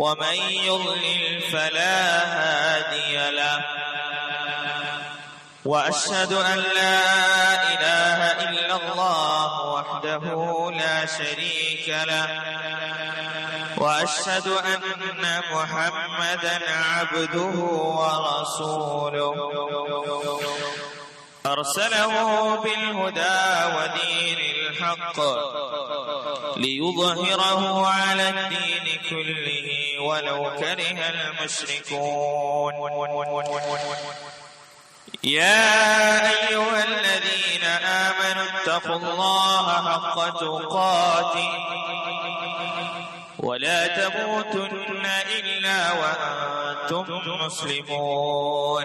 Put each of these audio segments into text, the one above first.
ومن يضلل فلا هادي له. وأشهد أن لا إله إلا الله وحده لا شريك له. وأشهد أن محمدا عبده ورسوله. أرسله بالهدى ودين الحق ليظهره على الدين كله ولو كره المشركون. يا أيها الذين آمنوا اتقوا الله حق تقاته ولا تموتن إلا وأنتم مسلمون.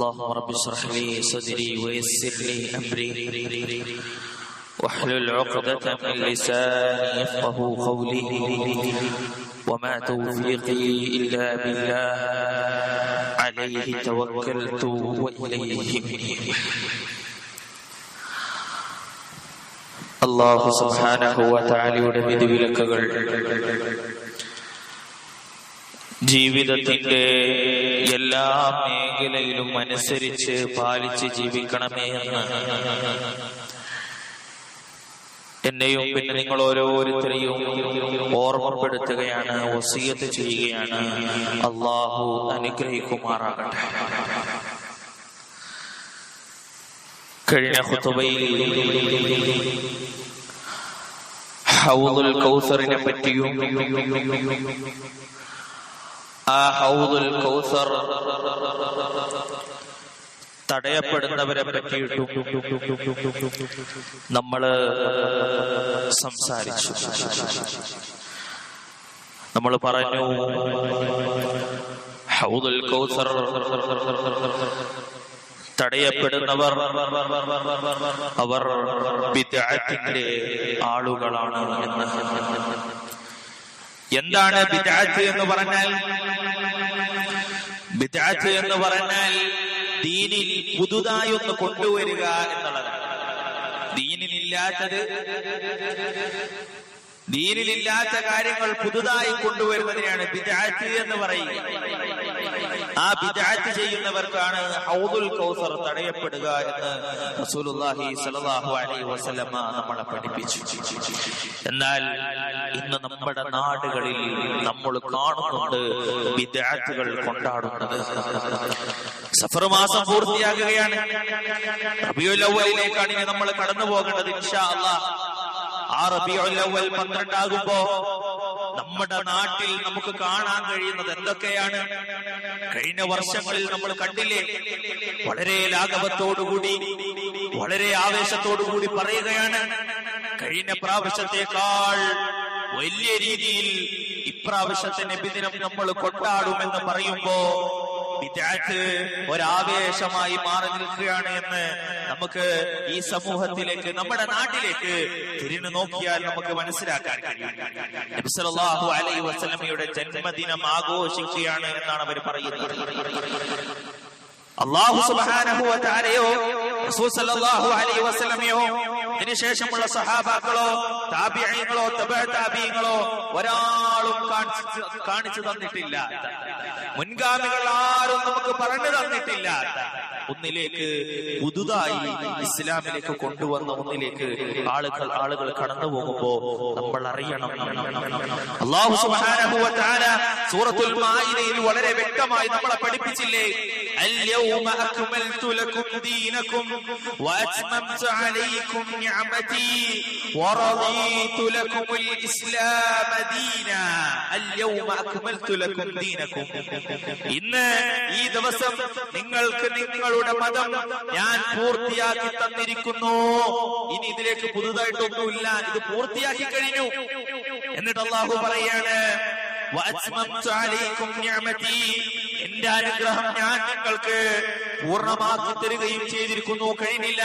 اللهم رب اشرح لي صدري ويسر لي أمري واحلل عقدة من لساني يفقه قولي وما توفيقي إلا بالله عليه توكلت وإليه منيب അള്ളാഹു സുബ്ഹാനഹു വതആലയുടെ വിധിവിലക്കുകൾ ജീവിതത്തിന്റെ എല്ലാ മേഖലയിലും അനുസരിച്ച് പാലിച്ച് ജീവിക്കണമേ എന്ന് എന്നെയും പിന്നെ നിങ്ങൾ ഓരോരുത്തരെയും ഓർമ്മപ്പെടുത്തുകയാണ് വസീയത്ത് ചെയ്യുകയാണ്. അള്ളാഹു അനുഗ്രഹിക്കുമാറാകട്ടെ. കഴിഞ്ഞ ഹുതുബയിൽ ഹൗദുൽ കൗസറിനെ പറ്റിയും ആ ഹൗദുൽ കൗസർ. തടയപ്പെടുന്നവരെ പറ്റിയിട്ടും നമ്മൾ സംസാരിച്ചു. നമ്മൾ പറഞ്ഞു ഹൗദുൽ കൗസർ തടയപ്പെടുന്നവർ അവർ വിദ്യാർത്ഥിന്റെ ആളുകളാണ് എന്താണ് വിദ്യാർത്ഥി എന്ന് പറഞ്ഞാൽ? ബിദ്അത്ത് എന്ന് പറഞ്ഞാൽ ദീനിൽ പുതുതായി ഒന്ന് കൊണ്ടുവരിക എന്നുള്ളതാണ്. ദീനിലില്ലാത്തത് ദീനിലില്ലാത്ത കാര്യങ്ങൾ പുതുതായി കൊണ്ടുവരുന്നതിനാണ് ബിദാറ്റ് എന്ന് പറയുക. ആ ബിദാറ്റ് ചെയ്യുന്നവർക്കാണ് ഔദുൽ കൗസർ തടയപ്പെടുക എന്ന് റസൂലുള്ളാഹി സ്വല്ലല്ലാഹു അലൈഹി വസല്ലമ നമ്മളെ പഠിപ്പിച്ചു. എന്നാൽ ഇന്ന് നമ്മുടെ നാടുകളിൽ നമ്മൾ കാണുന്നുണ്ട് വിദ്യാർത്ഥികൾ കൊണ്ടാടുന്നത്. സഫർ മാസം പൂർത്തിയാകുകയാണ്. റബിയുൽ അവ്വലിലേക്കാണ് ഇനി നമ്മൾ കടന്നു പോകേണ്ടത് ഇൻഷാ അള്ളാ ആ റബിയുൽ അവ്വൽ പന്ത്രണ്ടാകുമ്പോ നമ്മുടെ നാട്ടിൽ നമുക്ക് കാണാൻ കഴിയുന്നത് എന്തൊക്കെയാണ്? കഴിഞ്ഞ വർഷങ്ങളിൽ നമ്മൾ കണ്ടില്ലേ വളരെ ലാഘവത്തോടുകൂടി വളരെ ആവേശത്തോടുകൂടി പറയുകയാണ് കഴിഞ്ഞ പ്രാവശ്യത്തെക്കാൾ വലിയ രീതിയിൽ ഇപ്രാവശ്യത്തെ നബിദിനം നമ്മൾ കൊണ്ടാടുമെന്ന് പറയുമ്പോ ഒരാവേശമായി മാറി നിൽക്കുകയാണ് എന്ന് നമുക്ക് ഈ സമൂഹത്തിലേക്ക് നമ്മുടെ നാട്ടിലേക്ക് തിരിഞ്ഞു നോക്കിയാൽ നമുക്ക് മനസ്സിലാക്കാൻ കഴിയും. അലൈഹി വസല്ലമയുടെ ജന്മദിനം ആഘോഷിക്കുകയാണ് എന്നാണ് അവർ പറയുന്നത്. അള്ളാഹു സുബ്ഹാനഹു വ റസൂൽ സല്ലല്ലാഹു അലൈഹി വസല്ലമയോ അതിനുശേഷമുള്ള സഹാബാക്കളോ താബിയങ്ങളോ തബ താബിയങ്ങളോ ഒരാളും കാണിച്ചു കാണിച്ചു തന്നിട്ടില്ല. മുൻഗാമികൾ ആരും നമുക്ക് പറഞ്ഞു തന്നിട്ടില്ല ഒന്നിലേക്ക് പുതുതായി ഇസ്ലാമിലേക്ക് കൊണ്ടുവന്ന ഒന്നിലേക്ക് ആളുകൾ ആളുകൾ കടന്നു പോകുമ്പോ നമ്മൾ അറിയണം അള്ളാഹു സുബ്ഹാനഹു വ തആല സൂറത്തുൽ മാഇദയിൽ വളരെ വ്യക്തമായി നമ്മളെ പഠിപ്പിച്ചില്ലേ اليوم أكملت لكم دينكم وأتممت عليكم نعمتي ورضيت لكم الإسلام دينا اليوم أكملت لكم دينكم ഇന്ന് ഈ ദിവസം നിങ്ങൾക്ക് നിങ്ങളുടെ മതം ഞാൻ പൂർത്തിയാക്കി തന്നിരിക്കുന്നു. ഇനി ഇതിലേക്ക് പുതുതായിട്ടൊന്നുമില്ല. ഇത് പൂർത്തിയാക്കി കഴിഞ്ഞു. എന്നിട്ട് അള്ളാഹു പറയാണ് എന്റെ അനുഗ്രഹം ഞാൻ നിങ്ങൾക്ക് പൂർണമാക്കി തരികയും ചെയ്തിരിക്കുന്നു. കഴിഞ്ഞില്ല.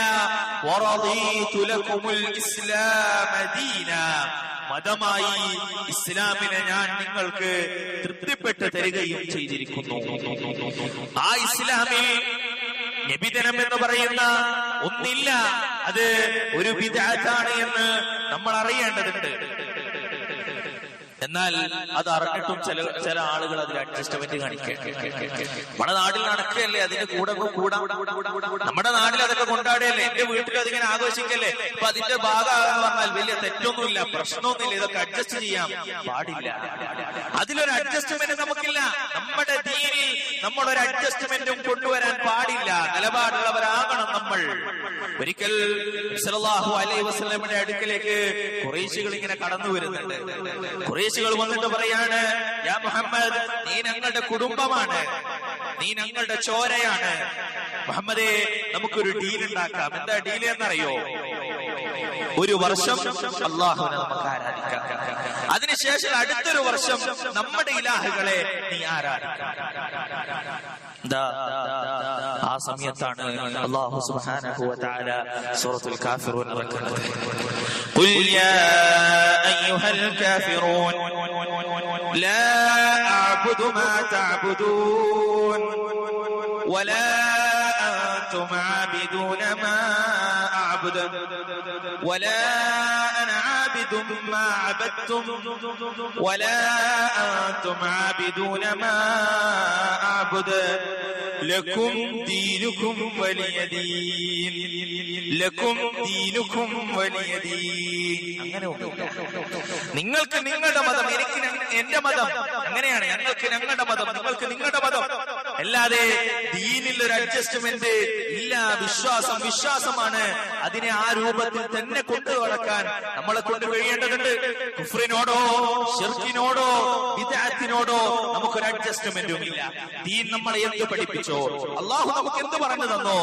മതമായി ഇസ്ലാമിനെ ഞാൻ നിങ്ങൾക്ക് തൃപ്തിപ്പെട്ട് തരികയും ചെയ്തിരിക്കുന്നു. ആ ഇസ്ലാമിൽ നബിതനം എന്ന് പറയുന്ന ഒന്നില്ല. അത് ഒരു വിദാറ്റാണ് എന്ന് നമ്മൾ അറിയേണ്ടതുണ്ട്. എന്നാൽ അത് അറിഞ്ഞിട്ടും ചില ചില ആളുകൾ അതിൽ അഡ്ജസ്റ്റ്മെന്റ് കാണിക്കുക. നമ്മുടെ നാട്ടിൽ നടക്കുകയല്ലേ? അതിന്റെ കൂടെ കൂടാ നമ്മുടെ നാട്ടിൽ അതൊക്കെ കൊണ്ടാടുകയല്ലേ? എന്റെ വീട്ടിൽ അതിങ്ങനെ ആഘോഷിക്കല്ലേ? അപ്പൊ അതിന്റെ ഭാഗമാകാന്ന് പറഞ്ഞാൽ വലിയ തെറ്റൊന്നുമില്ല പ്രശ്നമൊന്നുമില്ല. ഇതൊക്കെ അഡ്ജസ്റ്റ് ചെയ്യാം. പാടില്ല. അതിലൊരു അഡ്ജസ്റ്റ്മെന്റ് നമുക്കില്ല. നമ്മുടെ ദീനിൽ ഒരു അഡ്ജസ്റ്റ്മെന്റും കൊണ്ടുവരാൻ പാടില്ല. നിലപാടുള്ളവരാകണം നമ്മൾ. ഒരിക്കൽ സല്ലല്ലാഹു അലൈഹി വസല്ലമയുടെ അടുക്കലേക്ക് കുറേശികൾ ഇങ്ങനെ കടന്നു വരുന്നുണ്ട്. കുറേശികൾ വന്നിട്ട് പറയാണ് യാ മുഹമ്മദ് നീ ഞങ്ങളുടെ കുടുംബമാണ്. നീ ഞങ്ങളുടെ ചോരയാണ്. മുഹമ്മദേ നമുക്കൊരു ഡീൽ ഉണ്ടാക്കാം. എന്താ ഡീൽ എന്നറിയോ? ഒരു വർഷം അള്ളാഹുവിനെ നമുക്ക് ആരാധിക്കാം അതിനുശേഷം അടുത്തൊരു വർഷം നമ്മുടെ ഇലാഹുകളെ നീ ആരാധിക്കാം ദാ, ആ സമയത്താണ് അള്ളാഹു സുബ്ഹാനഹു വ തആല സൂറത്തുൽ കാഫിറൂൻ ഇറക്കുന്നത് ഖുൽ യാ അയ്യുഹൽ കാഫിറൂൻ ലാ അഅബുദു മാ തഅബുദൂൻ ولا أنتم عابدون ما أعبد ولا أنا عابد ما عبدتم ولا أنتم عابدون ما أعبد. ലക്കും ദീനുക്കും വലിയ ദീൻ. ലക്കും ദീനുക്കും വലിയ ദീൻ. അങ്ങനെ നിങ്ങൾക്ക് നിങ്ങളുടെ മതം എനിക്ക് എന്റെ മതം. അങ്ങനെയാണ്. ഞങ്ങൾക്ക് ഞങ്ങളുടെ മതം നിങ്ങൾക്ക് നിങ്ങളുടെ മതം. അല്ലാതെ ദീനിൽ ഒരു അഡ്ജസ്റ്റ്മെന്റ് ഇല്ല. വിശ്വാസം വിശ്വാസമാണ്. അതിനെ ആ രൂപത്തിൽ തന്നെ കൊണ്ടു നടക്കാൻ നമ്മളെ കൊണ്ട് കഴിയേണ്ടതുണ്ട്. കുഫ്രിനോടോ ഷിർക്കിനോടോ വിദാത്തിനോടോ നമുക്കൊരു അഡ്ജസ്റ്റ്മെന്റും ഇല്ല. ദീൻ നമ്മളെ എന്ത് പഠിപ്പിച്ചു? അള്ളാഹു നമുക്ക് എന്ത് പറഞ്ഞു തന്നോ?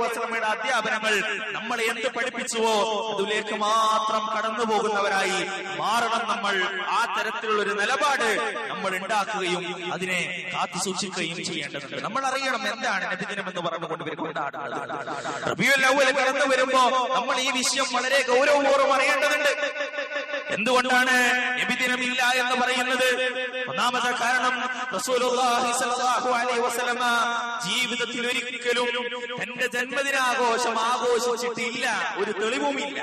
വസല്ലമയുടെ അധ്യാപനങ്ങൾ നമ്മളെ എന്ത് പഠിപ്പിച്ചുവോ? അതിലേക്ക് മാത്രം കടന്നു പോകുന്നവരായി മാറണം നമ്മൾ. ആ തരത്തിലുള്ള ഒരു നിലപാട് നമ്മൾ ഉണ്ടാക്കുകയും അതിനെ കാത്തു സൂക്ഷിക്കുകയും ചെയ്യേണ്ടതുണ്ട്. നമ്മൾ അറിയണം എന്താണ് നബിദിനം എന്ന് പറഞ്ഞുകൊണ്ട് കടന്നു വരുമ്പോ നമ്മൾ ഈ വിഷയം വളരെ ഗൗരവപൂർവം അറിയേണ്ടതുണ്ട്. എന്തുകൊണ്ടാണ് നബിദിനമില്ല എന്ന് പറയുന്നത്? ഒന്നാമത്തെ കാരണം ജീവിതത്തിൽ ഒരിക്കലും തന്റെ ജന്മദിനാഘോഷം ആഘോഷിച്ചിട്ടില്ല. ഒരു തെളിവുമില്ല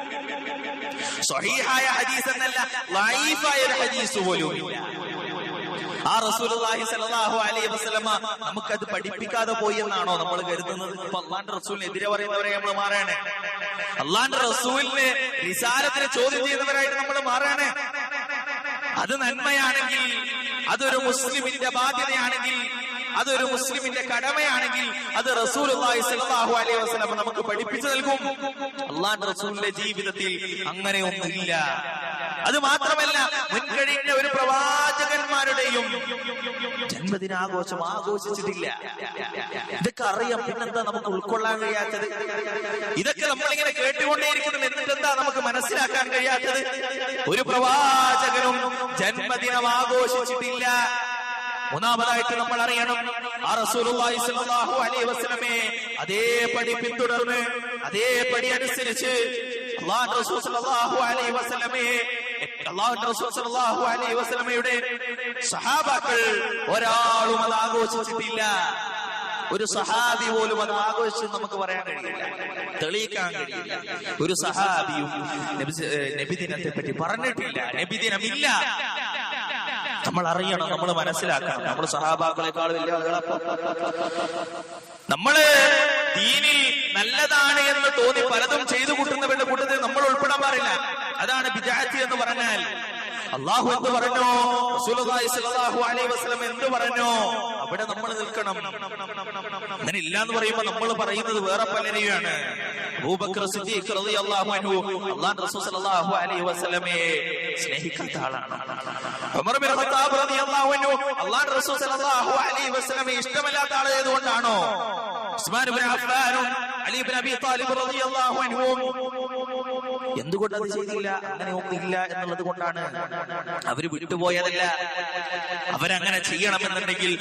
സ്വഹീഹായ ഹദീസ് എന്നല്ല ലൈഫായ ഒരു ഹദീസ് പോലും ഇല്ല. ആ റസൂലുള്ളാഹി സലാഹു അലൈഹി വസ്ലമ നമുക്കത് പഠിപ്പിക്കാതെ പോയി എന്നാണോ നമ്മൾ കരുതുന്നത്? ഇപ്പൊ അള്ളാന്റെ റസൂലിനെതിരെ പറയുന്നവരെ നമ്മൾ മാറണേ. അള്ളാന്റെ റസൂലിന് റിസാലത്തിനെ ചോദ്യം ചെയ്യുന്നവരായിട്ട് നമ്മൾ മാറണേ. അത് നന്മയാണെങ്കിൽ അതൊരു മുസ്ലിമിന്റെ ബാധ്യതയാണെങ്കിൽ അതൊരു മുസ്ലിമിന്റെ കടമയാണെങ്കിൽ അത് റസൂൽ അലൈഹി വസല്ലം നമുക്ക് പഠിപ്പിച്ചു നൽകും. അള്ളാഹ് റസൂലിന്റെ ജീവിതത്തിൽ അങ്ങനെ ഒന്നുമില്ല. അത് മാത്രമല്ല മുൻകഴിഞ്ഞ പ്രവാചകന്മാരുടെയും ജന്മദിനാഘോഷം ആഘോഷിച്ചിട്ടില്ല. ഇതൊക്കെ അറിയാം പിന്നെന്താ നമുക്ക് ഉൾക്കൊള്ളാൻ കഴിയാത്തത്? ഇതൊക്കെ നമ്മളിങ്ങനെ കേട്ടുകൊണ്ടേയിരിക്കുന്നു. എന്നിട്ട് എന്താ നമുക്ക് മനസ്സിലാക്കാൻ കഴിയാത്തത്? ഒരു പ്രവാചകനും ജന്മദിനം ആഘോഷിച്ചിട്ടില്ല. മൂന്നാമതായിട്ട് നമ്മൾ അറിയണം. ആ റസൂലുള്ളാഹി സ്വല്ലല്ലാഹു അലൈഹി അതേപടി പിന്തുടർന്ന് അതേപടി അനുസരിച്ച് അള്ളാഹു റസൂൽ അലൈഹി അള്ളാഹു റസൂൽ സ്വല്ലല്ലാഹു അലൈഹി വസല്ലമയുടെ സഹാബാക്കൾ ഒരാളും അത് ആഘോഷിച്ചിട്ടില്ല. ഒരു സഹാബി പോലും അത് ആഘോഷിച്ചു നമുക്ക് പറയാൻ കഴിയില്ല. തെളിയിക്കാൻ കഴിയില്ല. ഒരു സഹാബിയും നബി നബിദിനത്തെ പറ്റി പറഞ്ഞിട്ടില്ല. നബിദിനമില്ല. നമ്മൾ അറിയണം നമ്മൾ മനസ്സിലാക്കണം. നമ്മൾ സഹാബാക്കളെക്കാൾ വലിയ ആളുകളപ്പം നമ്മൾ ദീനിൽ നല്ലതാണ് എന്ന് തോന്നി പലതും ചെയ്തു കൂട്ടുന്നവരുടെ കൂട്ടത്തിൽ നമ്മൾ ഉൾപ്പെടാൻ പാടില്ല. അതാണ് ബിജാത്തി എന്ന് പറഞ്ഞാൽ. അള്ളാഹു എന്ത് പറഞ്ഞു? അലൈഹി വസല്ലം എന്ത് പറഞ്ഞു? അവിടെ നമ്മൾ നിൽക്കണം. അങ്ങനെ ഇല്ല എന്ന് പറയുമ്പോൾ നമ്മൾ പറയുന്നത് വേറെ പലരെയാണ് അബൂബക്കർ സിദ്ദീഖ് റളിയല്ലാഹു അൻഹു അല്ലാഹു റസൂൽ സ്വല്ലല്ലാഹു അലൈഹി വസല്ലമയെ സ്നേഹിക്കാത്ത ആളാണ്. ഉമർ ബിൻ ഖത്താബ് റളിയല്ലാഹു അൻഹു അല്ലാഹു റസൂൽ സ്വല്ലല്ലാഹു അലൈഹി വസല്ലമയെ ഇഷ്ടമില്ലാത്ത ആളായതുകൊണ്ടാണോ ഉസ്മാൻ ഇബ്നു അഫ്ഫാനും അലി ഇബ്നു അബി താലിബ് റളിയല്ലാഹു അൻഹുവും എന്തുകൊണ്ട് അത് ചെയ്തില്ല? അങ്ങനെ ഒന്നില്ല എന്നുള്ളത് കൊണ്ടാണ് അവർ വിട്ടുപോയതല്ല. അവരങ്ങനെ ചെയ്യണമെന്നുണ്ടെങ്കിൽ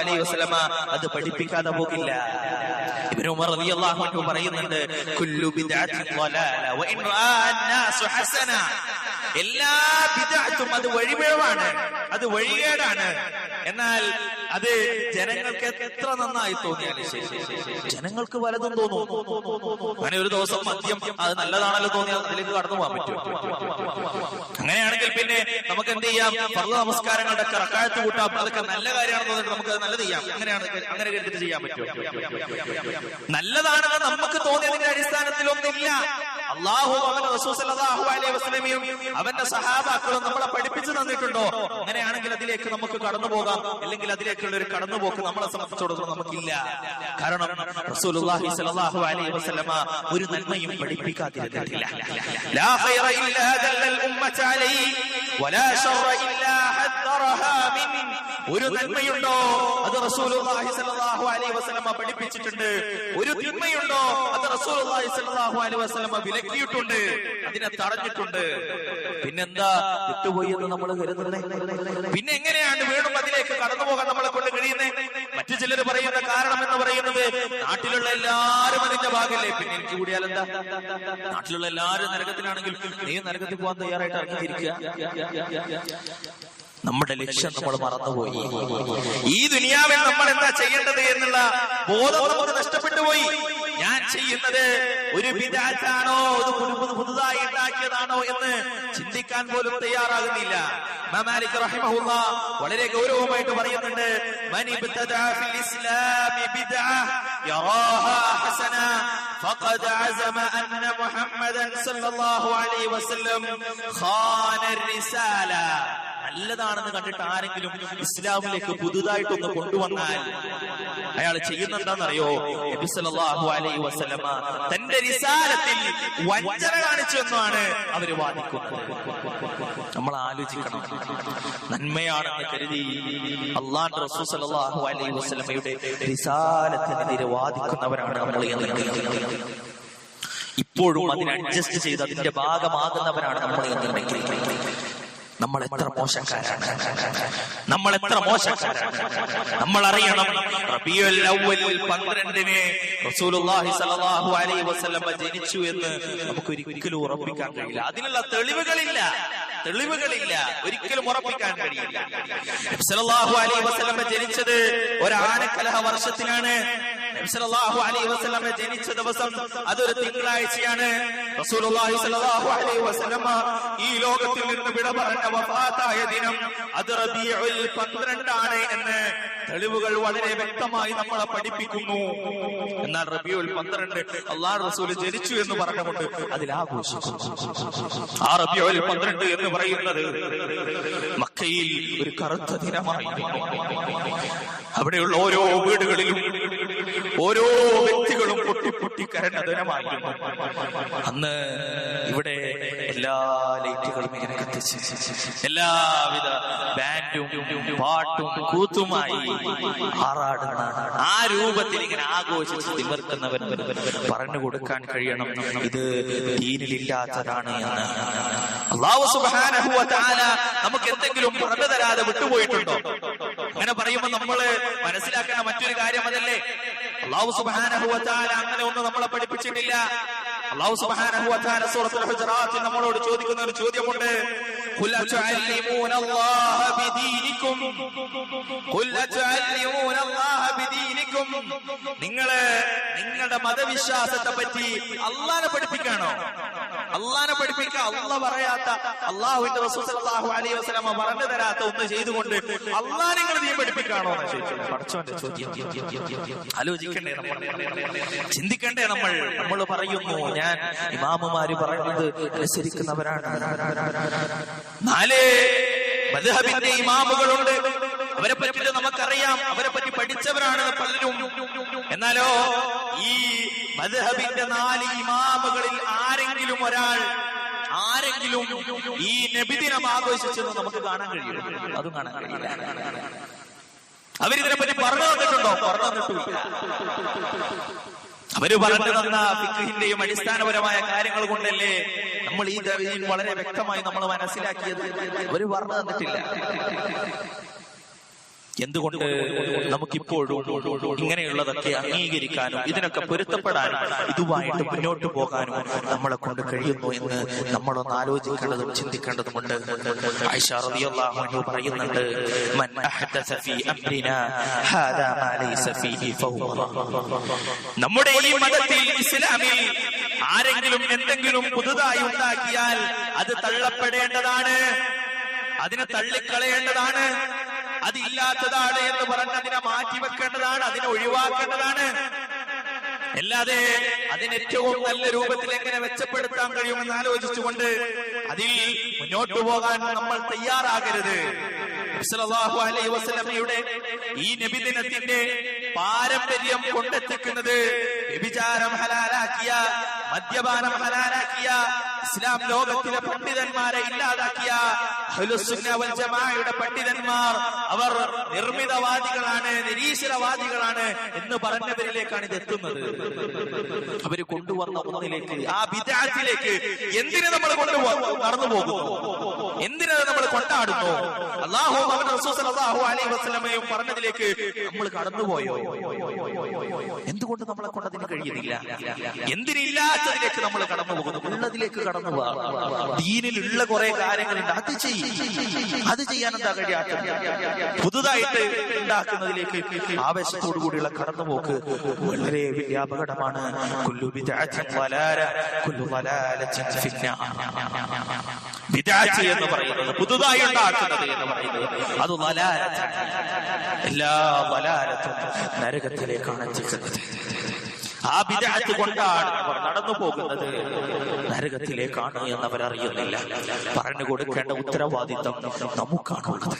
അലൈഹി അത് പഠിപ്പിക്കാതെ പോകില്ല. ഇബ്നു ഉമർ റളിയല്ലാഹു അൻഹു പറയുന്നുണ്ട് കുല്ലു ബിദ്അത്തിൻ ളലാല വഇൻ റആ അന്നാസു ഹസന. എല്ലാ ബിദ്അത്തും അത് വഴിപിഴവാണ് അത് വഴികേടാണ്. എന്നാൽ അത് ജനങ്ങൾക്ക് എത്ര നന്നായി തോന്നിയാലും ശരി. ജനങ്ങൾക്ക് വലതും തോന്നും അങ്ങനെ ഒരു ദിവസം മദ്യം അത് നല്ലതാണല്ലോ തോന്നിയാൽ അതിലേക്ക് കടന്നു പോകാൻ പറ്റും അങ്ങനെയാണെങ്കിൽ പിന്നെ നമുക്ക് എന്ത് ചെയ്യാം? പർവ നമസ്കാരങ്ങളുടെ ഒക്കെ റക്കാഴത്ത് കൂട്ടാം. അതൊക്കെ നല്ല കാര്യമാണെന്ന് തോന്നിട്ട് നമുക്ക് അത് നല്ലത് ചെയ്യാം. അങ്ങനെയാണ് അങ്ങനെ കരുതിട്ട് ചെയ്യാൻ പറ്റും നല്ലതാണെന്ന് നമുക്ക് തോന്നിയതിന്റെ അടിസ്ഥാനത്തിൽ ഒന്നില്ല. അള്ളാഹു അവന്റെ റസൂൽ അലൈഹി വസ്ലമിയും അവന്റെ സഹാബാക്കളും നമ്മളെ പഠിപ്പിച്ചു തന്നിട്ടുണ്ടോ? അങ്ങനെയാണെങ്കിൽ അതിലേക്ക് നമുക്ക് കടന്നു പോകാം. അല്ലെങ്കിൽ അതിലേക്കുള്ള ഒരു കടന്നുപോക്ക് നമ്മളെ സംബന്ധിച്ചിടത്തോളം നമുക്കില്ല. കാരണം റസൂലുള്ളാഹി സ്വല്ലല്ലാഹു അലൈഹി വസല്ലമ ഒരു നന്മയും പഠിപ്പിക്കാതിരുന്നിട്ടില്ല. ലാ ഖൈറ ഇല്ലാ ദല്ലൽ ഉമ്മത അലൈഹി വലാ ശർറ ഇല്ലാ ഒരു നന്മയുണ്ടോ അത് റസൂലുള്ളാഹി സ്വല്ലല്ലാഹു അലൈഹി വസല്ലമ പഠിപ്പിച്ചിട്ടുണ്ട്. ഒരു തിന്മയുണ്ടോ? അത് റസൂലുള്ളാഹി സ്വല്ലല്ലാഹു അലൈഹി വസല്ലമ വിലക്കിയിട്ടുണ്ട്. അതിനെ തടഞ്ഞിട്ടുണ്ട്. പിന്നെന്താ? വിട്ടുപോയി എന്ന് നമ്മൾ കരുതുന്നേ പിന്നെ എങ്ങനെയാണ് വീണ്ടും അതിലേക്ക് കടന്നു പോകാൻ നമ്മളെ കൊണ്ട് കഴിയുന്നത്? മറ്റു ചിലർ പറയുന്ന കാരണം എന്ന് പറയുന്നത് നാട്ടിലുള്ള എല്ലാരും അതിന്റെ ഭാഗമല്ലേ പിന്നെ എനിക്ക് കൂടിയാൽ എന്താ? നാട്ടിലുള്ള എല്ലാരും നരകത്തിലാണെങ്കിൽ നീ നരകത്തിൽ പോകാൻ തയ്യാറായിട്ട് ഇറങ്ങിയിരിക്കുക. നമ്മുടെ ലക്ഷ്യം നമ്മൾ മറന്നുപോയി ഈ ദുനിയാവിൽ നമ്മൾ എന്താ ചെയ്യേണ്ടത് എന്നുള്ള ബോധം നമുക്ക് നഷ്ടപ്പെട്ടു പോയി ഞാൻ ചെയ്യുന്നത് ഒരു വിദാറ്റാണോ ഇത് പുതു- പുതുതായി ഉണ്ടാക്കിയതാണോ എന്ന് ചിന്തിക്കാൻ പോലും തയ്യാറാകുന്നില്ല ഇമാം മാലിക് റഹിമഹുള്ള വളരെ ഗൗരവമായിട്ട് പറയുന്നുണ്ട് മൻ ഇബ്തദഅ ഫിൽ ഇസ്ലാമി ബിദ്അ യറാഹാ ഹസന ഫഖദ് അസമ അന്ന മുഹമ്മദൻ സല്ലല്ലാഹു അലൈഹി വസല്ലം ഖാന الرسالة നല്ലതാണെന്ന് കണ്ടിട്ട് ആരെങ്കിലും ഇസ്ലാമിലേക്ക് പുതുതായിട്ടൊന്ന് കൊണ്ടുവന്നാൽ അയാൾ ചെയ്യുന്നുണ്ടെന്നറിയോ തന്റെ റിസാലത്തിൽ വഞ്ചന കാണിച്ചു എന്നാണ് അവർ വാദിക്കുന്നത്. നമ്മൾ ആലോചിക്കണം. നന്മയാണെന്ന് കരുതി വസല്ലമയുടെ റിസാലത്തിനെതിരെ വാദിക്കുന്നവരാണ് നമ്മൾ ഇപ്പോഴും അതിനെ അഡ്ജസ്റ്റ് ചെയ്ത് അതിന്റെ ഭാഗമാകുന്നവരാണ് നമ്മൾ എന്നുണ്ടെങ്കിൽ നമ്മൾ എത്ര മോശക്കാരാണ്? നമ്മൾ എത്ര മോശക്കാരാണ്? നമ്മൾ അറിയണം റബിയുൽ അവ്വൽ പന്ത്രണ്ടിന് റസൂലുള്ളാഹി സ്വല്ലല്ലാഹു അലൈഹി വസല്ലം ജനിച്ചു എന്ന് നമുക്ക് ഒരിക്കലും ഉറപ്പിക്കാൻ കഴിയില്ല. അതിനുള്ള തെളിവുകളില്ല. തെളിവുകളില്ല. ഒരിക്കലും ഉറപ്പിക്കാൻ കഴിയില്ല. സ്വല്ലല്ലാഹു അലൈഹി വസല്ലം ജനിച്ചത് ഒരു ആനക്കലഹ വർഷത്തിലാണ് സല്ലല്ലാഹു അലൈഹി വസല്ലം ജനിച്ച ദിവസം അതൊരു തിങ്കളാഴ്ചയാണ്. റസൂലുള്ളാഹി സല്ലല്ലാഹു അലൈഹി വസല്ലം ഈ ലോകത്തിൽ നിന്ന് വിട പറഞ്ഞ വഫാത്തായ ദിനം അത് റബീഉൽ പന്ത്രണ്ടാണ് എന്ന് തെളിവുകൾ വളരെ വ്യക്തമായി നമ്മളെ പഠിപ്പിക്കുന്നു. എന്നാൽ റബീഉൽ പന്ത്രണ്ട് അള്ളാഹ് റസൂൽ ജനിച്ചു എന്ന് പറഞ്ഞുകൊണ്ട് ആഘോഷിക്കുന്നു. ആ റബീഉൽ പന്ത്രണ്ട് എന്ന് പറയുന്നത് മക്കയിൽ ഒരു കറുത്ത ദിനമായിരുന്നു അവിടെയുള്ള ഓരോ വീടുകളിലും ഓരോ വ്യക്തികളും പൊട്ടി പൊട്ടി കരണ്ട അന്ന് ഇവിടെ എല്ലാ ലൈറ്റുകളും ഇങ്ങനെ കത്തിച്ച് എല്ലാവിധ ബാൻഡും പാട്ടും കൂത്തുമായി ആറാടുന്ന ആ രൂപത്തിൽ ഇങ്ങനെ ആഘോഷിച്ച് തിമിർക്കുന്നവൻ പറഞ്ഞു കൊടുക്കാൻ കഴിയണം. ഇത് ദീനിലില്ലാത്തതാണ് എന്ന്. നമുക്ക് എന്തെങ്കിലും പറഞ്ഞു തരാതെ വിട്ടുപോയിട്ടുണ്ടോ? അങ്ങനെ പറയുമ്പോൾ നമ്മൾ മനസ്സിലാക്കുന്ന മറ്റൊരു കാര്യം അതല്ലേ? അള്ളാഹു സുബ്ഹാനഹു വ അങ്ങനെ ഒന്നും നമ്മളെ പഠിപ്പിച്ചിട്ടില്ല. അള്ളാഹു സുബ്ഹാനഹു വ സൂറത്തുൽ ഹുജറാത്തിൽ നമ്മളോട് ചോദിക്കുന്ന ഒരു ചോദ്യമുണ്ട്. قل أتعلمون الله بدينكم ഖുൽ أتعلمون ബിദീനിക്കും ദീനിക്കും നിങ്ങൾ നിങ്ങളുടെ മതവിശ്വാസത്തെ പറ്റി അള്ളാനെ പഠിപ്പിക്കാണോ? അള്ളാനെ പഠിപ്പിക്കുക അള്ള പറയാത്ത അള്ളാഹുവിന്റെ റസൂസലാഹു അലൈഹി വസ്ലാമ പറഞ്ഞു തരാത്ത ഒന്ന് ചെയ്തുകൊണ്ട് അള്ളാഹ് നിങ്ങൾ നീ പഠിപ്പിക്കാണോ ആലോചിക്കണ്ടേ നമ്മൾ? ചിന്തിക്കണ്ടേ നമ്മൾ? നമ്മൾ പറയുന്നു ഞാൻ ഇമാമുമാര് പറയുന്നത് അനുസരിക്കുന്നവരാണ്. നാല് മദ്ഹബിന്റെ ഇമാമുകളുണ്ട്. അവരെ പറ്റിയിട്ട് നമുക്കറിയാം. അവരെ പറ്റി പഠിച്ചവരാണ് പലരും. എന്നാലോ ഈ മദ്ഹബിന്റെ നാല് ഇമാമുകളിൽ ആരെങ്കിലും ഒരാൾ ആരെങ്കിലും ഈ നബിദിനം ആഘോഷിച്ചെന്ന് നമുക്ക് കാണാൻ കഴിയും അതും കാണാൻ കഴിയില്ല. അവരിതിനെ പറ്റി പറഞ്ഞു തന്നിട്ടുണ്ടോ? പറഞ്ഞു തന്നിട്ടില്ല. അവർ പറഞ്ഞു തന്ന ഫിഖിന്റെയും അടിസ്ഥാനപരമായ കാര്യങ്ങൾ കൊണ്ടല്ലേ നമ്മൾ ഈ വളരെ വ്യക്തമായി നമ്മൾ മനസ്സിലാക്കിയത്. അവർ പറഞ്ഞു തന്നിട്ടില്ല. എന്തുകൊണ്ട് നമുക്കിപ്പോഴും ഇങ്ങനെയുള്ളതൊക്കെ അംഗീകരിക്കാനും ഇതിനൊക്കെ പൊരുത്തപ്പെടാനും ഇതുമായിട്ട് മുന്നോട്ട് പോകാനും നമ്മളെ കൊണ്ട് കഴിയുന്നു എന്ന് നമ്മളൊന്ന് ആലോചിക്കേണ്ടതും ചിന്തിക്കേണ്ടതുമുണ്ട്. പറയുന്നുണ്ട് നമ്മുടെ ഈ മതത്തിൽ ഇസ്ലാമിൽ ആരെങ്കിലും എന്തെങ്കിലും പുതുതായി ഉണ്ടാക്കിയാൽ അത് തള്ളപ്പെടേണ്ടതാണ്? അതിനെ തള്ളിക്കളയേണ്ടതാണ്? അതില്ലാത്തതാണ് എന്ന് പറഞ്ഞ് അതിനെ മാറ്റിവെക്കേണ്ടതാണ് അതിനെ ഒഴിവാക്കേണ്ടതാണ്. അല്ലാതെ അതിന് ഏറ്റവും നല്ല രൂപത്തിൽ എങ്ങനെ മെച്ചപ്പെടുത്താൻ കഴിയുമെന്ന് ആലോചിച്ചുകൊണ്ട് അതിൽ മുന്നോട്ടു പോകാൻ നമ്മൾ തയ്യാറാകരുത്. അലൈഹി വസല്ലമയുടെ ഈ നബിദിനത്തിന്റെ പാരമ്പര്യം കൊണ്ടെത്തിക്കുന്നത് വ്യഭിചാരം ഹലാലാക്കിയ മദ്യപാനം ഹലാലാക്കിയ ഇസ്ലാം ലോകത്തിലെ പണ്ഡിതന്മാരെ ഇല്ലാതാക്കിയ ജമാഅയുടെ പണ്ഡിതന്മാർ അവർ നിർമ്മിതവാദികളാണ് നിരീശ്വരവാദികളാണ് എന്ന് പറഞ്ഞവരിലേക്കാണ് ഇത് എത്തുന്നത്. അവർ കൊണ്ടുവന്ന ഒന്നിലേക്ക് ആ വിദ്യാർത്ഥിയിലേക്ക് എന്തിനു നമ്മൾ കൊണ്ടുപോകും നടന്നു പോകുന്നു? എന്തിനത് നമ്മൾ കൊണ്ടാടുന്നു? അള്ളാഹു അവൻ സല്ലല്ലാഹു അലൈഹി വസ്ലമയും പറഞ്ഞതിലേക്ക് നമ്മൾ കടന്നുപോയോ? എന്തുകൊണ്ട് നമ്മളെ കൊണ്ട് അതിന് കഴിയുന്നില്ല? എന്തിനില്ലാത്തതിലേക്ക് നമ്മൾ കടന്നു പോകുന്നു? ഉള്ളതിലേക്ക് കടന്നു പോകാനിലുള്ള ദീനിലുള്ള കുറെ കാര്യങ്ങളുണ്ട്. അത് ചെയ്യും. അത് ചെയ്യാൻ എന്താ കഴിയാത്ത? പുതുതായിട്ട് ഉണ്ടാക്കുന്നതിലേക്ക് ആവേശത്തോടു കൂടിയുള്ള കടന്നുപോക്ക് വളരെ വലിയ അപകടമാണ് ബിദ്അത്ത് എന്ന് പറയുന്നത് പുതുതായി ഉണ്ടാക്കുന്നത് എന്ന് പറയുന്നത്. അത് എല്ലാ വലാലത്തും. നരകത്തിലേക്കാണ് എത്തിക്കുന്നത് ആ വിദഗ്ധ കൊണ്ടാണ് അവർ നടന്നു പോകുന്നത്. നരകത്തിലേക്കാണ് അവർ അറിയുന്നില്ല പറഞ്ഞു കൊടുക്കേണ്ട ഉത്തരവാദിത്തം നമുക്കാണുള്ളത്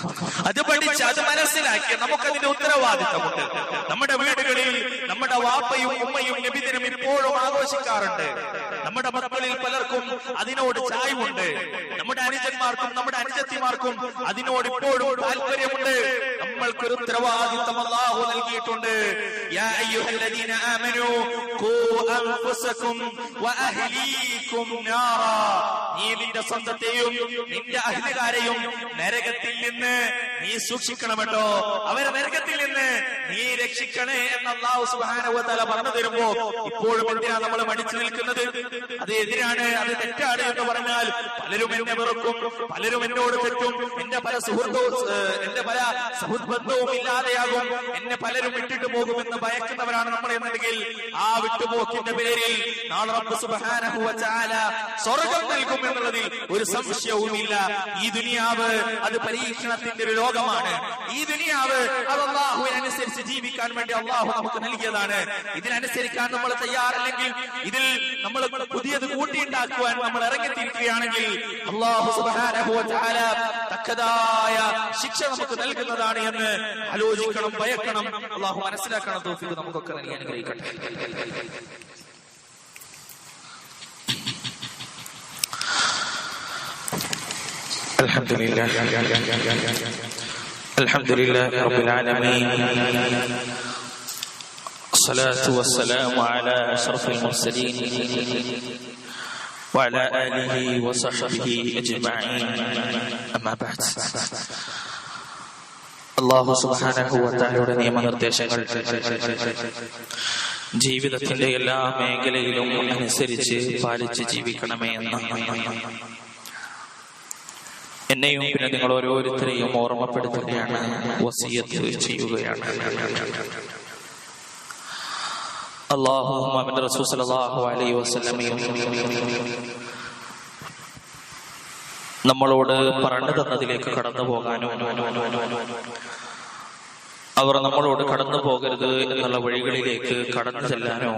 അത് പഠിച്ച് അത് മനസ്സിലാക്കി നമുക്കതിന്റെ ഉത്തരവാദിത്തമുണ്ട്. നമ്മുടെ വീടുകളിൽ നമ്മുടെ വാപ്പയും ഉമ്മയും നബിദിനം ഇപ്പോഴും ആഘോഷിക്കാറുണ്ട്. നമ്മുടെ മക്കളിൽ പലർക്കും അതിനോട് ചായവുണ്ട്. നമ്മുടെ അനുജന്മാർക്കും നമ്മുടെ അനുജത്തിമാർക്കും അതിനോട് ഇപ്പോഴും താല്പര്യമുണ്ട്. നമ്മൾക്കൊരു ഉത്തരവാദിത്തം അള്ളാഹു നൽകിയിട്ടുണ്ട്. നീ നിന്റെ സ്വന്തത്തെയും നിന്റെ അഹ്ലുകാരെയും നരകത്തിൽ നിന്ന് നീ സൂക്ഷിക്കണമെട്ടോ അവരെ നരകത്തിൽ നിന്ന് നീ രക്ഷിക്കണേ എന്ന് അള്ളാഹു തആല പറഞ്ഞു തരുമ്പോ ഇപ്പോഴും എന്തിനാ നമ്മൾ മടിച്ചു നിൽക്കുന്നത്? അത് എതിരാണ് അത് തെറ്റാണ് എന്ന് പറഞ്ഞാൽ പലരും എന്നെ വെറുക്കും പലരും എന്നോട് തെറ്റും. എന്റെ പല സുഹൃത്തും ഏഹ്, എന്റെ പല സുഹൃത്ബന്ധവും ഇല്ലാതെയാകും. എന്നെ പലരും വിട്ടിട്ട് പോകുമെന്ന് ഭയക്കുന്നവരാണ് നമ്മൾ എന്നുണ്ടെങ്കിൽ ആ വിട്ടുപോക്കിന്റെ പേരിൽ നാളെ സ്വർഗം നൽകും എന്നുള്ളതിൽ ഒരു സംശയവുമില്ല. ഈ ദുനിയാവ് അത് പരീക്ഷണത്തിന്റെ ഒരു ലോകമാണ്. ഈ ദുനിയാവ് അത് അള്ളാഹുവിനനുസരിച്ച് ജീവിക്കാൻ വേണ്ടി അള്ളാഹു നമുക്ക് നൽകിയതാണ്. ഇതിനനുസരിക്കാൻ നമ്മൾ തയ്യാറല്ലെങ്കിൽ ഇതിൽ നമ്മൾ പുതിയത് കൂട്ടിയുണ്ടാക്കുവാൻ നമ്മൾ ഇറങ്ങിത്തിരിക്കുകയാണെങ്കിൽ അള്ളാഹു സുബ്ഹാനഹു വ തആല തക്കതായ ശിക്ഷ നമുക്ക് നൽകുന്നതാണ് എന്ന് ആലോചിക്കണം ഭയക്കണം അള്ളാഹു മനസ്സിലാക്കണം തോഫിക്ക് നമുക്കൊക്കെ നൽകി അനുഗ്രഹിക്കട്ടെ الحمد لله الحمد لله رب العالمين الصلاة والسلام على أشرف المرسلين وعلى آله وصحبه أجمعين أما بعد അള്ളാഹു സുബാനഹുവത്തായുടെ നിയമനിർദ്ദേശങ്ങൾ ജീവിതത്തിന്റെ എല്ലാ മേഖലയിലും അനുസരിച്ച് പാലിച്ച് ജീവിക്കണമേ എന്ന് എന്നെയും പിന്നെ നിങ്ങൾ ഓരോരുത്തരെയും ഓർമ്മപ്പെടുത്തുകയാണ് വസിയത്ത് ചെയ്യുകയാണ് നമ്മളോട് പറഞ്ഞു തന്നതിലേക്ക് കടന്നു പോകാനോ അവർ നമ്മളോട് കടന്നു പോകരുത് എന്നുള്ള വഴികളിലേക്ക് കടന്നു ചെല്ലാനോ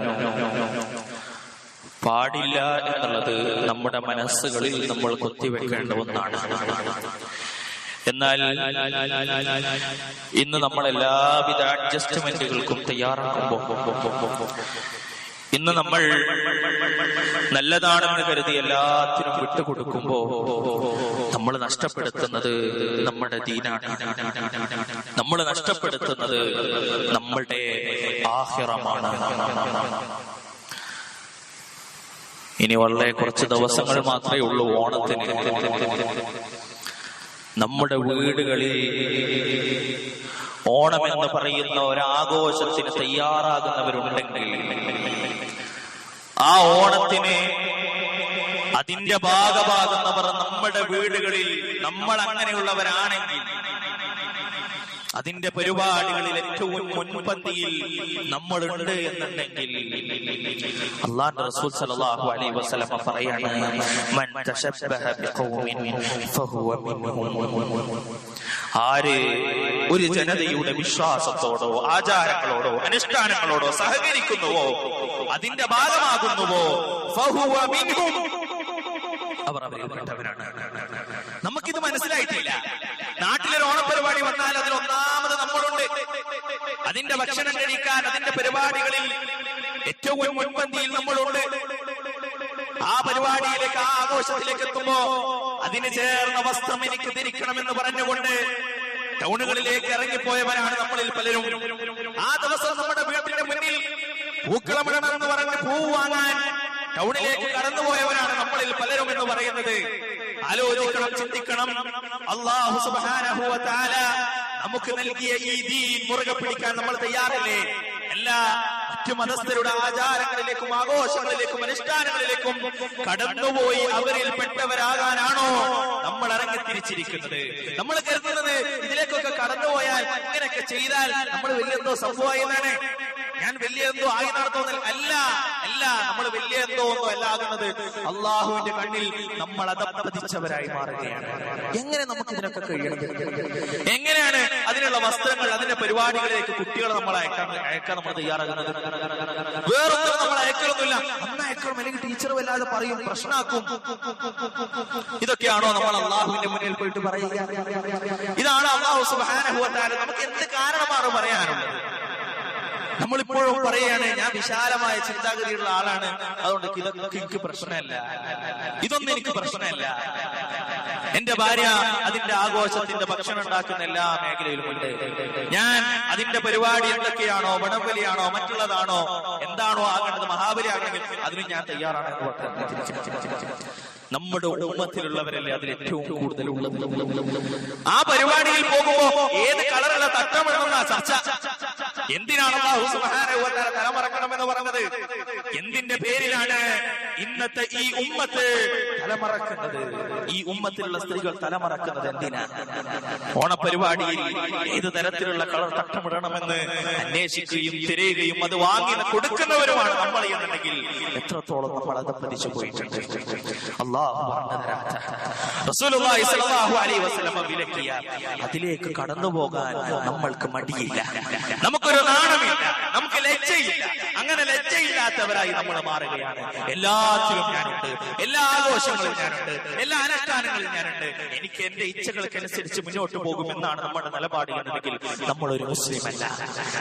പാടില്ല എന്നുള്ളത് നമ്മുടെ മനസ്സുകളിൽ നമ്മൾ കൊത്തിവെക്കേണ്ട ഒന്നാണ്. എന്നാൽ ഇന്ന് നമ്മൾ എല്ലാവിധ അഡ്ജസ്റ്റ്മെന്റുകൾക്കും തയ്യാറാക്കുമ്പോ ഇന്ന് നമ്മൾ നല്ലതാണെന്ന് കരുതി എല്ലാത്തിനും വിട്ടുകൊടുക്കുമ്പോ നമ്മൾ നഷ്ടപ്പെടുത്തുന്നത് നമ്മുടെ ദീനാണ്. നമ്മൾ നഷ്ടപ്പെടുത്തുന്നത് നമ്മളുടെ ആഹിറമാണ്. ഇനി വളരെ കുറച്ച് ദിവസങ്ങൾ മാത്രമേ ഉള്ളൂ ഓണത്തിന്. നമ്മുടെ വീടുകളിൽ ഓണം എന്ന് പറയുന്ന ഒരാഘോഷത്തിന് തയ്യാറാകുന്നവരുണ്ടെങ്കിൽ ആ ഓണത്തിന് അതിന്റെ ഭാഗമാകുന്നവർ നമ്മുടെ വീടുകളിൽ നമ്മൾ അങ്ങനെയുള്ളവരാണെങ്കിൽ അതിന്റെ പരിപാടികളിൽ ഏറ്റവും മുൻപന്തിയിൽ നമ്മളുണ്ട് എന്നുണ്ടെങ്കിൽ അള്ളാഹു റസൂൽ സല്ലല്ലാഹു അലൈഹി വസല്ലം പറയാണ് മൻ തശബ്ബഹ ബിഖൗമിൻ ഫഹുവ ആര് ഒരു ജനതയുടെ വിശ്വാസത്തോടോ ആചാരങ്ങളോടോ അനുഷ്ഠാനങ്ങളോടോ സഹകരിക്കുന്നുവോ അതിന്റെ ഭാഗമാകുന്നുവോ ഫഹുവ മിൻഹും. അവർ അവരിൽപ്പെട്ടവരാണ് നമുക്കിത് മനസ്സിലായിട്ടില്ല. നാട്ടിലൊരു ഓണപരിപാടി വന്നാൽ അതിൽ അതിന്റെ ഭക്ഷണം കഴിക്കാൻ അതിന്റെ പരിപാടികളിൽ ഏറ്റവും മുൻപന്തിയിൽ നമ്മളുണ്ട്. ആ പരിപാടിയിലേക്ക് ആ ആഘോഷത്തിലേക്ക് എത്തുമ്പോ അതിന് ചേർന്ന വസ്ത്രം എനിക്ക് ധരിക്കണമെന്ന് പറഞ്ഞുകൊണ്ട് ടൗണുകളിലേക്ക് ഇറങ്ങിപ്പോയവരാണ് നമ്മളിൽ പലരും. ആ ദിവസം നമ്മുടെ വീട്ടിന്റെ മുന്നിൽ പൂക്കളമിടണം എന്ന് പറഞ്ഞ് പൂ വാങ്ങാൻ ടൗണിലേക്ക് കടന്നുപോയവരാണ് നമ്മളിൽ പലരും എന്ന് പറയുന്നത്. ആലോചിക്കണം ചിന്തിക്കണം. അള്ളാഹു നമുക്ക് നൽകിയ ഈ ദീൻ മുറുകെ പിടിക്കാൻ നമ്മൾ തയ്യാറല്ലേ? എല്ലാ മറ്റു മതസ്ഥരുടെ ആചാരങ്ങളിലേക്കും ആഘോഷങ്ങളിലേക്കും അനുഷ്ഠാനങ്ങളിലേക്കും കടന്നുപോയി അവരിൽ പെട്ടവരാകാനാണോ നമ്മൾ ഇറങ്ങി തിരിച്ചിരിക്കുന്നത്? നമ്മൾ കരുതുന്നത് ഇതിലേക്കൊക്കെ കടന്നുപോയാൽ ഇങ്ങനെയൊക്കെ ചെയ്താൽ നമ്മൾ വലിയ എന്തോ സംഭവമായി എന്നാണ് ഞാൻ വലിയ എന്തോ ആയി നടത്തുന്നില്ല അല്ല അല്ല നമ്മൾ വലിയ എന്തോ ഒന്നും അല്ല ആകുന്നത് അള്ളാഹുവിന്റെ കണ്ണിൽ നമ്മൾ അതപ്പതിച്ചവരായി മാറുകയാണ്. എങ്ങനെ നമുക്ക് ഇതിനൊക്കെ കഴിയണം? എങ്ങനെയാണ് അതിനുള്ള വസ്ത്രങ്ങൾ അതിന്റെ പരിപാടികളിലേക്ക് കുട്ടികളെ നമ്മൾ അയക്കാൻ അയക്കാൻ നമ്മൾ തയ്യാറാകുന്നത്. വേറൊന്നും നമ്മൾ അയക്കണമെന്നില്ല അന്ന് അയക്കണം. അല്ലെങ്കിൽ ടീച്ചർ വല്ലാതെ പറയും. പ്രശ്നമാക്കും ഇതൊക്കെയാണോ നമ്മൾ അള്ളാഹുവിന്റെ മുന്നിൽ പോയിട്ട് പറയുക? ഇതാണ് അള്ളാഹു തആല. നമുക്ക് എന്ത് കാരണമാണ് പറയാനുള്ളത്? നമ്മളിപ്പോഴും പറയുകയാണ് ഞാൻ വിശാലമായ ചിന്താഗതിയുള്ള ആളാണ്. അതുകൊണ്ട് ഇതൊക്കെ എനിക്ക് പ്രശ്നമല്ല. ഇതൊന്നും എനിക്ക് പ്രശ്നമല്ല. എന്റെ ഭാര്യ അതിന്റെ ആഘോഷത്തിന്റെ ഭക്ഷണം ഉണ്ടാക്കുന്ന എല്ലാ മേഖലയിലുമുണ്ട് ഞാൻ അതിന്റെ പരിപാടി എന്തൊക്കെയാണോ വടംവലിയാണോ മറ്റുള്ളതാണോ എന്താണോ ആകേണ്ടത് മഹാബലി ആകണമെങ്കിൽ അതിന് ഞാൻ തയ്യാറാണ്. നമ്മുടെ ഉമ്മത്തിലുള്ളവരല്ലേ അതിൽ ഏറ്റവും കൂടുതൽ ഉള്ളത്? ആ പരിപാടിയിൽ പോകുമ്പോ ഏത് കളറുള്ള തട്ടമെന്നുള്ള ചർച്ച. എന്തിനാണ് അള്ളാഹു സുബ്ഹാനഹു വ തആല തലമറക്കണമെന്ന് പറഞ്ഞത് എന്തിന്റെ പേരിലാണ് ഇന്നത്തെ ഈ ഉമ്മത്ത് തലമറക്കുന്നത്. ഈ ഉമ്മത്തിലുള്ള സ്ത്രീകൾ തലമറക്കുന്നത് എന്തിനാ? ഓണപരിപാടിയിൽ ഏത് തരത്തിലുള്ള കളർ തട്ടമിടണമെന്ന് അന്വേഷിക്കുകയും തിരയുകയും അത് വാങ്ങി കൊടുക്കുന്നവരുമാണ് നമ്മൾ എന്നുണ്ടെങ്കിൽ എത്രത്തോളം നമ്മൾ അത് പതിച്ചു പോയിട്ടുണ്ട്. വിലക്കിയ അതിലേക്ക് കടന്നു പോകാൻ നമ്മൾക്ക് മടിയില്ല. നമുക്കൊരു നാണമില്ല. നമുക്ക് ലജ്ജയില്ല. ലജ്ജയില്ലാത്തവരായി നമ്മൾ മാറുകയാണ്. എല്ലാത്തിലും ഞാനുണ്ട്. എല്ലാ ആഘോഷങ്ങളും ഞാനുണ്ട്. എല്ലാ അനുഷ്ഠാനങ്ങളും ഞാനുണ്ട്. എനിക്ക് എന്റെ ഇച്ഛകൾക്കനുസരിച്ച് മുന്നോട്ട് പോകുമെന്നാണ് നമ്മുടെ നിലപാട് എന്നുണ്ടെങ്കിൽ നമ്മളൊരു മുസ്ലിം അല്ല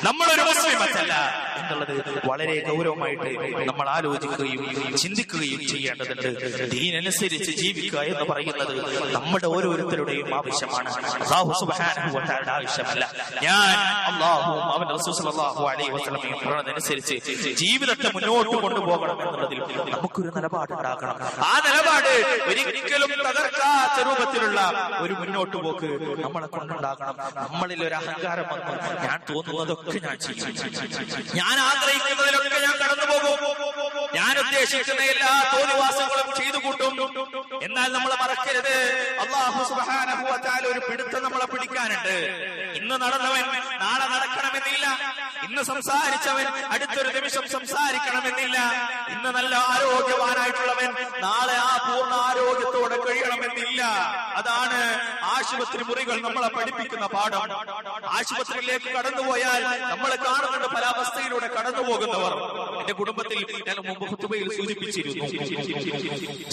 നമ്മളൊരു മുസ്ലിം അല്ല എന്നുള്ളത് വളരെ ഗൗരവമായിട്ട് നമ്മൾ ആലോചിക്കുകയും ചിന്തിക്കുകയും ചെയ്യേണ്ടതുണ്ട്. ദീനനുസരിച്ച് ജീവിക്കുക എന്ന് പറയുന്നത് നമ്മുടെ ഓരോരുത്തരുടെയും ആവശ്യമാണ്. ആവശ്യമല്ല. ഞാൻ അള്ളാഹു അവൻ അലൈഹി വസല്ലമയും പറഞ്ഞതനുസരിച്ച് ജീവിതത്തെ മുന്നോട്ട് കൊണ്ടുപോകണം എന്നുള്ളതിൽ നമുക്കൊരു നിലപാടുണ്ടാക്കണം ആ നിലപാട് ഒരിക്കലും തകർക്കാത്ത രൂപത്തിലുള്ള ഒരു മുന്നോട്ട് പോക്ക് നമ്മളെ കൊണ്ടുണ്ടാക്കണം നമ്മളിൽ ഒരു അഹങ്കാരം വന്ന്. ഞാൻ തോന്നുന്നതൊക്കെ ഞാൻ ചെയ്യും. ഞാൻ ആഗ്രഹിക്കുന്നതിലൊക്കെ ഞാൻ കടന്നു പോകും. ഞാൻ ഉദ്ദേശിക്കുന്ന എല്ലാ തോന്നിവാസങ്ങളും ചെയ്തു കൂട്ടും. എന്നാൽ നമ്മൾ മറക്കരുത്. അള്ളാഹു തആല ഒരു പിടുത്തം നമ്മളെ പിടിക്കാനുണ്ട്. ഇന്ന് നടന്നവൻ നാളെ നടക്കണമെന്നില്ല ഇന്ന് സംസാരിച്ചവൻ അടുത്തൊരു നിമിഷം സംസാരിക്കണമെന്നില്ല. ഇന്ന് നല്ല ആരോഗ്യവാനായിട്ടുള്ളവൻ നാളെ ആ പൂർണ ആരോഗ്യത്തോടെ കഴിയണമെന്നില്ല. അതാണ് ആശുപത്രി മുറികൾ നമ്മളെ പഠിപ്പിക്കുന്ന പാഠം. ആശുപത്രിയിലേക്ക് കടന്നുപോയാൽ നമ്മൾ കാണുന്നുണ്ട് പല അവസ്ഥയിലൂടെ കടന്നു പോകുന്നവർ എന്റെ കുടുംബത്തിൽ ഞാൻ മുമ്പ് കുത്തുബയിൽ സൂചിപ്പിച്ചിരുന്നു.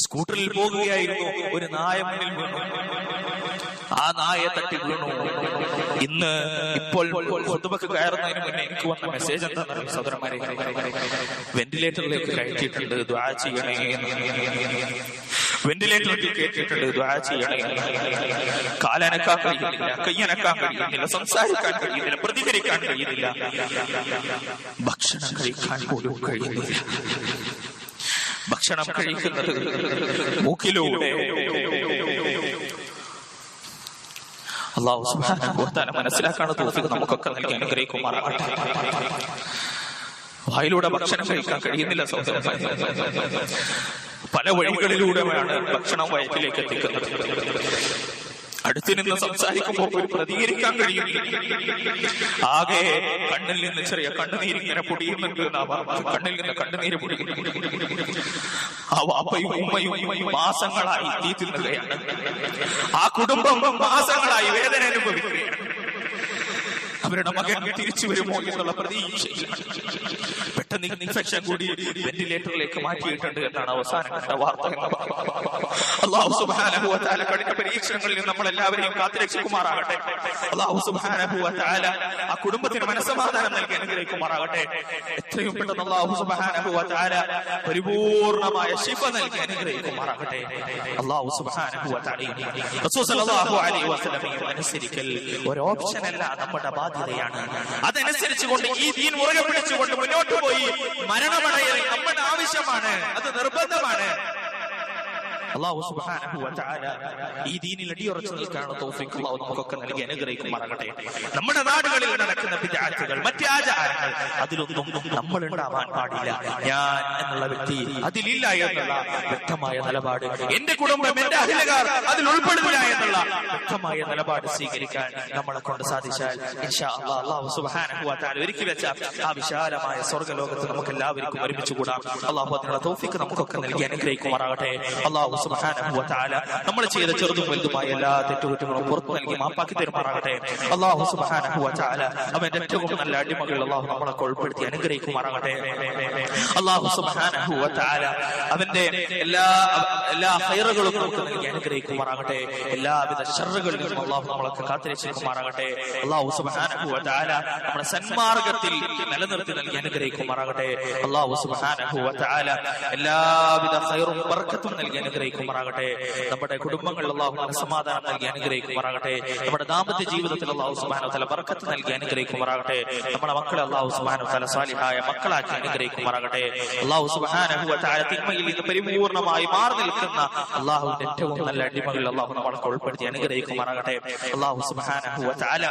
സ്കൂട്ടറിൽ പോകുകയായിരുന്നു. ഒരു നായ മുന്നിൽ വീണു. ആ നായെ തട്ടി വീണു. ഇന്ന് ഇപ്പോൾ കുത്തുബക്ക് കയറുന്നതിന് മുന്നേ എനിക്ക് വന്ന മെസ്സേജ് എന്താണെന്ന് സഹോദരന്മാരെ വെന്റിലേറ്ററിലേക്ക് കയറ്റിയിട്ടുണ്ട് ദ്വാ ചെയ്യണേ. വെന്റിലേറ്ററിൽ കയറ്റിയിട്ടുണ്ട് ദ്വാ ചെയ്യണേ കാലനക്കാൻ കഴിയുന്നില്ല കയ്യനക്കാൻ കഴിയുന്നില്ല സംസാരിക്കാൻ കഴിയുന്നില്ല പ്രതികരിക്കാൻ കഴിയുന്നില്ല. ഭക്ഷണം കഴിക്കാൻ പോലും കഴിയുന്നില്ല. ഭക്ഷണം കഴിക്കുന്നത് മൂക്കിലൂടെ. അള്ളാഹു തആല മനസ്സിലാക്കാണ് തോഫിക്ക് നമുക്കൊക്കെ നൽകി അനുഗ്രഹിക്കുമാറാകട്ടെ. വായിലൂടെ ഭക്ഷണം കഴിക്കാൻ കഴിയുന്നില്ല സഹോദരന്മാരെ പല വഴികളിലൂടെയാണ് ഭക്ഷണം വയറ്റിലേക്ക് എത്തിക്കുന്നത്. അടുത്ത് നിന്ന് സംസാരിക്കുമ്പോൾ ഒരു പ്രതികരിക്കാൻ കഴിയുന്നില്ല ആകെ കണ്ണിൽ നിന്ന് ചെറിയ കണ്ണുനീര് ഇങ്ങനെ. കണ്ണിൽ നിന്ന് കണ്ണുനീര് ആ വാപ്പയും ഉമ്മയും മാസങ്ങളായി തീ ആ കുടുംബം മാസങ്ങളായി വേദന അനുഭവിക്കുകയാണ്. അവരുടെ മകൻ തിരിച്ചു വരുമോ എന്നുള്ള പ്രതീക്ഷയിലാണ്. പെട്ടെന്ന് ഇൻഫെക്ഷൻ കൂടി വെന്റിലേറ്ററിലേക്ക് മാറ്റിയിട്ടുണ്ട് എന്നാണ് അവസാനം കണ്ട വാർത്ത. അള്ളാഹു കഴിഞ്ഞ പരീക്ഷണങ്ങളിൽ നമ്മൾ എല്ലാവരെയും കാത്തിരക്ഷിക്കുമാറാകട്ടെ അള്ളാഹു വ ആ കുടുംബത്തിന് മനസ്സമാധാനം നൽകി അനുഗ്രഹിക്കുമാറാകട്ടെ. എത്രയും പെട്ടെന്ന് അള്ളാഹു തആല പരിപൂർണമായ ശിഫ നൽകി അനുഗ്രഹിക്കുമാറാകട്ടെ. അള്ളാഹു വസല്ലമയും അനുസരിക്കൽ ഒരു ഓപ്ഷൻ അല്ല നമ്മുടെ ബാധ്യതയാണ്. അതനുസരിച്ചുകൊണ്ട് ഈ ദീൻ മുറുകെ പിടിച്ചുകൊണ്ട് മുന്നോട്ട് പോയി. മരണമടയൽ നമ്മുടെ ആവശ്യമാണ്. അത് നിർബന്ധമാണ്. അള്ളാഹു സുബ്ഹാനഹു വതആല ഈ ദീനിൽ അടിയുറച്ചു നിൽക്കാനുള്ള തൗഫീഖ് അള്ളാഹു നമുക്കൊക്കെ നൽകി അനുഗ്രഹിക്കുമാറാകട്ടെ നമ്മുടെ നാടുകളിൽ നടക്കുന്ന വിദ്യാർത്ഥികൾ മറ്റു ആചാരങ്ങൾ അതിലൊന്നും നമ്മൾ ഉണ്ടാവാൻ പാടില്ല. ഞാൻ എന്നുള്ള വ്യക്തി അതിലില്ല എന്നുള്ള വ്യക്തമായ നിലപാട്. എന്റെ കുടുംബം എന്റെ അഹിലകാർ അതിൽ ഉൾപ്പെടുന്നില്ല എന്നുള്ള വ്യക്തമായ നിലപാട് സ്വീകരിക്കാൻ നമ്മളെ കൊണ്ട് സാധിച്ചാൽ അള്ളാഹു സുബ്ഹാനഹു വതആല ഒരുക്കി വെച്ച ആ വിശാലമായ സ്വർഗലോകത്ത് നമുക്ക് എല്ലാവർക്കും ഒരുമിച്ച് കൂടാം അള്ളാഹു അതിനുള്ള തൗഫീഖ് നമുക്കൊക്കെ നൽകി അനുഗ്രഹിക്കുമാറാകട്ടെ. അള്ളാഹു സുബ്ഹാനഹു വ തആല. നമ്മൾ ചെയ്ത ചെറുതും വലുതുമായ എല്ലാ തെറ്റുകുറ്റങ്ങളും പുറത്തു നൽകി മാപ്പാക്കി തരുമാറാകട്ടെ. അള്ളാഹു സുബ്ഹാനഹു വതആല അവന്റെ ഏറ്റവും നല്ല അടിമകൾ അള്ളാഹു നമ്മളെ ഉൾപ്പെടുത്തി അനുഗ്രഹിക്കുമാറാകട്ടെ. അള്ളാഹു സുബ്ഹാനഹു വതആല അവന്റെ എല്ലാ എല്ലാ ഹൈറുകളും നമുക്ക് നൽകി അനുഗ്രഹിക്കുമാറാകട്ടെ. എല്ലാവിധ ഷറുകളിൽ നിന്നും അള്ളാഹു നമ്മളൊക്കെ കാത്തിരക്ഷിക്കുമാറാകട്ടെ അള്ളാഹു സുബ്ഹാനഹു വതആല നമ്മുടെ സന്മാർഗത്തിൽ നിലനിർത്തി നൽകി അനുഗ്രഹിക്കുമാറാകട്ടെ. അള്ളാഹു സുബ്ഹാനഹു വതആല എല്ലാവിധ ഹൈറും ബർക്കത്തും നൽകി അനുഗ്രഹിക്കുമാറാകട്ടെ. നമ്മുടെ കുടുംബങ്ങളിൽ അള്ളാഹു സമാധാനം നൽകി അനുഗ്രഹിക്കുമാറാകട്ടെ. നമ്മുടെ ദാമ്പത്യ ജീവിതത്തിൽ അള്ളാഹു സുബാനോ ബർക്കത്ത് നൽകി അനുഗ്രഹിക്കുമാറാകട്ടെ. നമ്മുടെ മക്കളെ അള്ളാഹു സുബാനോ വ തആല സ്വാലിഹായ മക്കളാക്കി അനുഗ്രഹിക്കുമാറാകട്ടെ. അള്ളാഹു തആല തിന്മയിൽ നിന്ന് പരിപൂർണമായി മാറി നിൽക്കുന്ന അള്ളാഹുവിന്റെ ഏറ്റവും നല്ല അടിമകളിൽ അള്ളാഹു നമ്മളെ ഉൾപ്പെടുത്തി അനുഗ്രഹിക്കുമാറാകട്ടെ. അള്ളാഹു തആല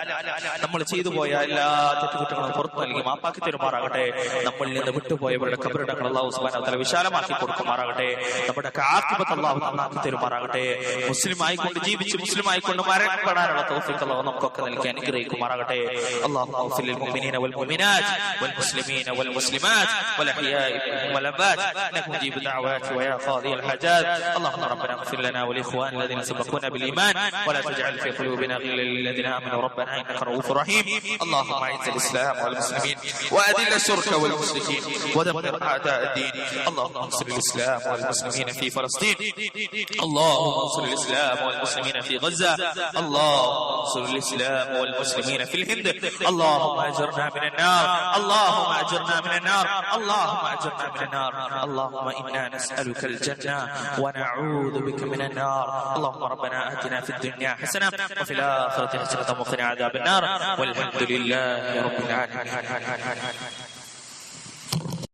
നമ്മൾ ചെയ്തു പോയ എല്ലാ തെറ്റുകുറ്റങ്ങളും പുറത്തു നൽകി മാപ്പാക്കി തരുമാറാകട്ടെ. നമ്മളിൽ നിന്ന് വിട്ടുപോയവരുടെ കബറിടങ്ങൾ അള്ളാഹു സുബാന വിശാലമാക്കി കൊടുക്കുമാറാകട്ടെ. നമ്മുടെ ആക്കിബത്ത് അള്ളാഹു നന്നാക്കി തരുമാറാകട്ടെ മുസ്ലിം ആയിക്കൊണ്ട് ജീവിച്ച് മുസ്ലിം ആയിക്കൊണ്ട് മരണപ്പെടാനുള്ള തൗഫീഖ് അള്ളാഹു നമുക്കൊക്കെ നൽകി അനുഗ്രഹിക്കുമാറാകട്ടെ അള്ളാഹു اغفر للمؤمنين والمؤمنات والمسلمين والمسلمات والاحياء منهم والاموات انك مجيب الدعوات ويا قاضي الحاجات اللهم ربنا اغفر لنا ولاخواننا الذين سبقونا بالايمان ولا تجعل في قلوبنا غلا للذين امنوا ربنا انك رؤوف رحيم اللهم اعز الاسلام والمسلمين واذل الشرك والمشركين ودمر اعداء الدين اللهم انصر الاسلام والمسلمين في فلسطين اللهم انصر الاسلام والمسلمين في غزة. اللهم انصر الاسلام والمسلمين في الهند. اللهم اجرنا من النار. اللهم اجرنا من النار. اللهم اجرنا من النار. اللهم إنا نسألك الجنة ونعوذ بك من النار. اللهم ربنا آتنا في الدنيا حسنة وفي الآخرة حسنة وقنا عذاب النار. والحمد لله رب العالمين.